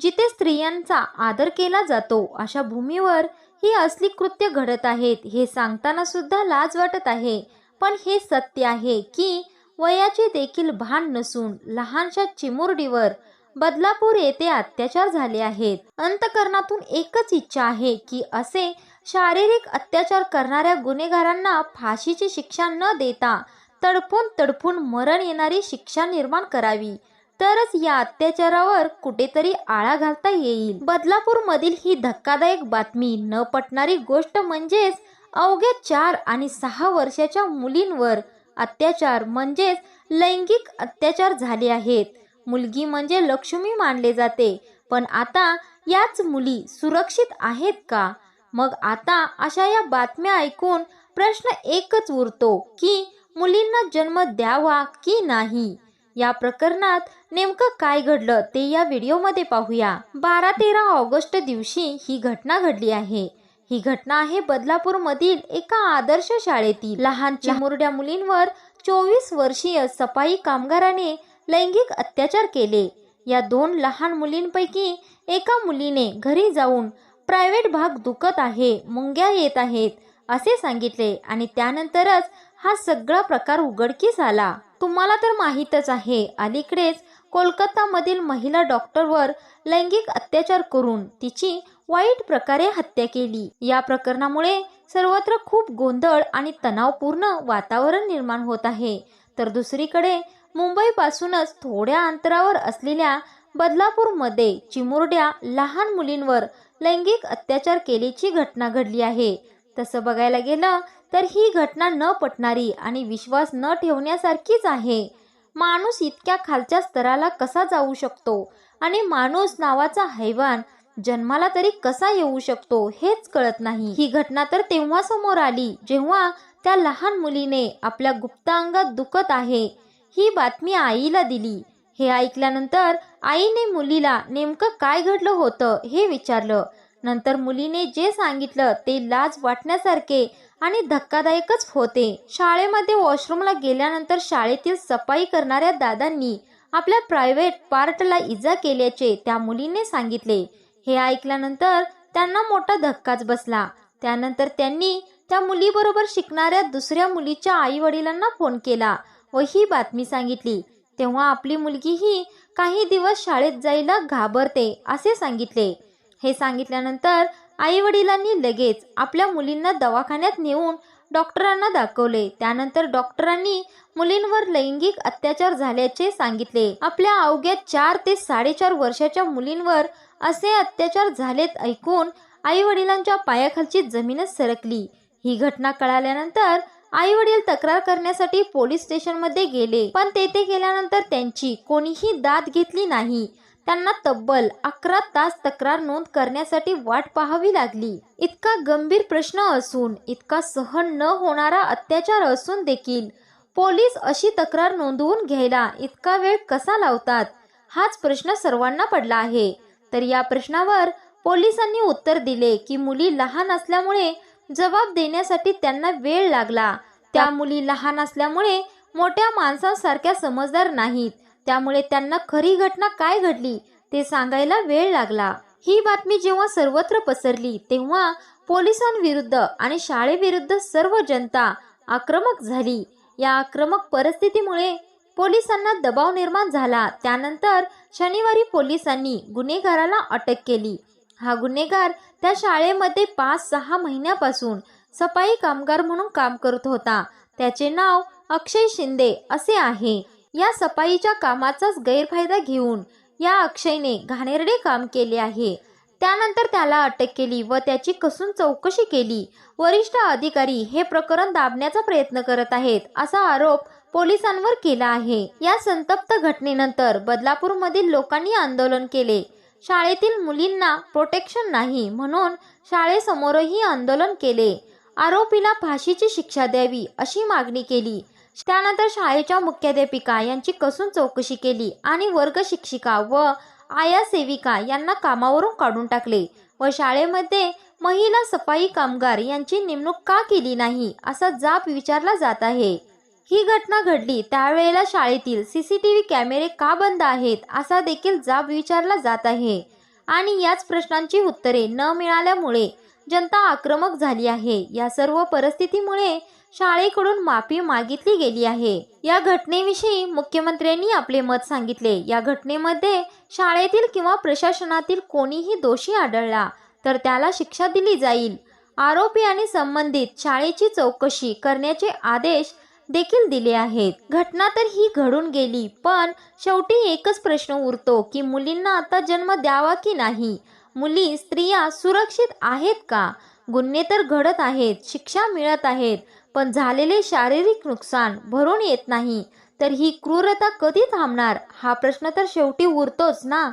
जिथे स्त्रियांचा आदर केला जातो अशा भूमीवर ही असली कृत्य घडत आहेत हे सांगताना सुद्धा लाज वाटत आहे. पण हे सत्य आहे की वयाचे देखील भान नसून लहानशा चिमुरडीवर बदलापूर येथे अत्याचार झाले आहेत. अंतकरणातून एकच इच्छा आहे की असे शारीरिक अत्याचार करणाऱ्या गुन्हेगारांना फाशीची शिक्षा न देता तडफून तडफून मरण येणारी शिक्षा निर्माण करावी. तरच या अत्याचारावर कुठेतरी आळा घालता येईल. बदलापूर मधील ही धक्कादायक बातमी न पटणारी गोष्ट म्हणजेच अवघ्या चार आणि सहा वर्षाच्या मुलींवर अत्याचार म्हणजेच लैंगिक अत्याचार झाले आहेत. मुलगी म्हणजे लक्ष्मी मानले जाते. पण आता याच मुली सुरक्षित आहेत का? मग आता अशा या बातम्या ऐकून प्रश्न एकच उरतो की मुलींना जन्म द्यावा की नाही? या प्रकरणात नेमकं काय घडलं ते या व्हिडिओमध्ये पाहूया. बारा तेरा ऑगस्ट दिवशी ही घटना घडली आहे. ही घटना आहे बदलापूर मधील एका आदर्श शाळेतील. लहान चिमुरड्या मुलींवर चोवीस वर्षीय सफाई कामगाराने लैंगिक अत्याचार केले. या दोन लहान मुलींपैकी एका मुलीने घरी जाऊन प्रायव्हेट भाग दुखत आहे मुंग्या येत आहेत असे सांगितले आणि त्यानंतरच हा सगळा प्रकार उघडकीस आला. तुम्हाला तर माहीतच आहे अलीकडेच कोलकातामधील महिला डॉक्टरवर लैंगिक अत्याचार करून तिची वाईट प्रकारे हत्या केली. या प्रकरणामुळे सर्वत्र खूप गोंधळ आणि तणावपूर्ण वातावरण निर्माण होत आहे. तर दुसरीकडे मुंबईपासूनच थोड्या अंतरावर असलेल्या बदलापूरमध्ये चिमुरड्या लहान मुलींवर लैंगिक अत्याचार केल्याची घटना घडली आहे. तसं बघायला गेलं तर ही घटना न पटणारी आणि विश्वास न ठेवण्यासारखीच आहे. माणूस इतक्या खालच्या स्तराला कसा जाऊ शकतो? आणि माणूस नावाचा हैवान जन्माला तरी कसा येऊ शकतो हेच कळत नाही. ही घटना तर तेव्हा समोर आली जेव्हा त्या लहान मुलीने आपल्या गुप्तांगात दुखत आहे. ही बातमी आईला दिली. हे ऐकल्यानंतर आईने मुलीला नेमकं काय घडलं होतं हे विचारलं. नंतर मुलीने जे सांगितलं ते लाज वाटण्यासारखे आणि धक्कादायकच होते. शाळेमध्ये वॉशरूमला गेल्यानंतर शाळेतील सफाई करणाऱ्या दादांनी आपल्या प्रायव्हेट पार्टला इजा केल्याचे त्या मुलीने सांगितले. हे ऐकल्यानंतर त्यांना मोठा धक्काच बसला. त्यानंतर त्यांनी त्या मुलीबरोबर शिकणाऱ्या दुसऱ्या मुलीच्या आई वडिलांना फोन केला व ही बातमी सांगितली. तेव्हा आपली मुलगीही काही दिवस शाळेत जायला घाबरते असे सांगितले. हे सांगितल्यानंतर आई वडिलांनी लगेच आपल्या मुलींना दवाखान्यात नेऊन डॉक्टरांना दाखवले. त्यानंतर डॉक्टरांनी मुलींवर लैंगिक अत्याचार झाल्याचे सांगितले. आपल्या अवघ्या चार ते साडेचार वर्षाच्या मुलींवर असे अत्याचार झालेत ऐकून आई वडिलांच्या पायाखालची जमीनच सरकली. ही घटना कळाल्यानंतर आई वडील तक्रार करण्यासाठी पोलीस स्टेशनमध्ये गेले. पण तेथे गेल्यानंतर त्यांची कोणीही दाद घेतली नाही. त्यांना तब्बल अकरा तास तक्रार नोंद करण्यासाठी वाट पाहावी लागली. इतका गंभीर प्रश्न असून इतका सहन न होणारा अत्याचार असून देखील पोलीस अशी तक्रार नोंदवून घ्यायला इतका वेळ कसा लावतात? हाच प्रश्न सर्वांना पडला आहे. तर या प्रश्नावर पोलिसांनी उत्तर दिले की मुली लहान असल्यामुळे जबाब देण्यासाठी त्यांना वेळ लागला. त्या मुली लहान असल्यामुळे मोठ्या माणसांसारख्या समजदार नाहीत. त्यामुळे त्यांना खरी घटना काय घडली ते सांगायला वेळ लागला. ही बातमी जेव्हा सर्वत्र पसरली तेव्हा पोलिसांविरुद्ध आणि शाळेविरुद्ध सर्व जनता आक्रमक झाली. या आक्रमक परिस्थितीमुळे पोलिसांना दबाव निर्माण झाला. त्यानंतर शनिवारी पोलिसांनी गुन्हेगाराला अटक केली. हा गुन्हेगार त्या शाळेमध्ये पाच सहा महिन्यापासून सफाई कामगार म्हणून काम करत होता. त्याचे नाव अक्षय शिंदे असे आहे. या सफाईच्या कामाचाच गैरफायदा घेऊन या अक्षयने घाणेरडे काम केले आहे. त्यानंतर त्याला अटक केली व त्याची कसून चौकशी केली. वरिष्ठ अधिकारी हे प्रकरण दाबण्याचा प्रयत्न करत आहेत असा आरोप पोलिसांवर केला आहे. या संतप्त घटनेनंतर बदलापूरमधील लोकांनी आंदोलन केले. शाळेतील मुलींना प्रोटेक्शन नाही म्हणून शाळेसमोरही आंदोलन केले. आरोपीला फाशीची शिक्षा द्यावी अशी मागणी केली. त्यानंतर शाळेच्या मुख्याध्यापिका यांची कसून चौकशी केली आणि वर्ग शिक्षिका व आया सेविका यांना कामावरून काढून टाकले. व शाळेमध्ये महिला सफाई कामगार यांची नेमणूक का केली नाही असा जाब विचारला जात आहे. ही घटना घडली त्यावेळेला शाळेतील सी सी टी व्ही कॅमेरे का बंद आहेत असा देखील जाब विचारला जात आहे. आणि याच प्रश्नांची उत्तरे न मिळाल्यामुळे जनता आक्रमक झाली आहे. या सर्व परिस्थितीमुळे शाळेकडून माफी मागितली गेली आहे. या घटनेविषयी मुख्यमंत्र्यांनी आपले मत सांगितले. या घटनेमध्ये शाळेतील किंवा प्रशासनातील कोणीही दोषी आढळला तर त्याला शिक्षा दिली जाईल. आरोपी आणि संबंधित शाळेची चौकशी करण्याचे आदेश देखील दिले आहेत. घटना तर ही घडून गेली पण शेवटी एकच प्रश्न उरतो की मुलींना आता जन्म द्यावा की नाही? मुली स्त्रिया सुरक्षित आहेत का? गुन्हे तर घडत आहेत शिक्षा मिळत आहेत पण झालेले शारीरिक नुकसान भरून येत नाही. तर ही क्रूरता कधी थांबणार? हा प्रश्न तर शेवटी उरतोच ना?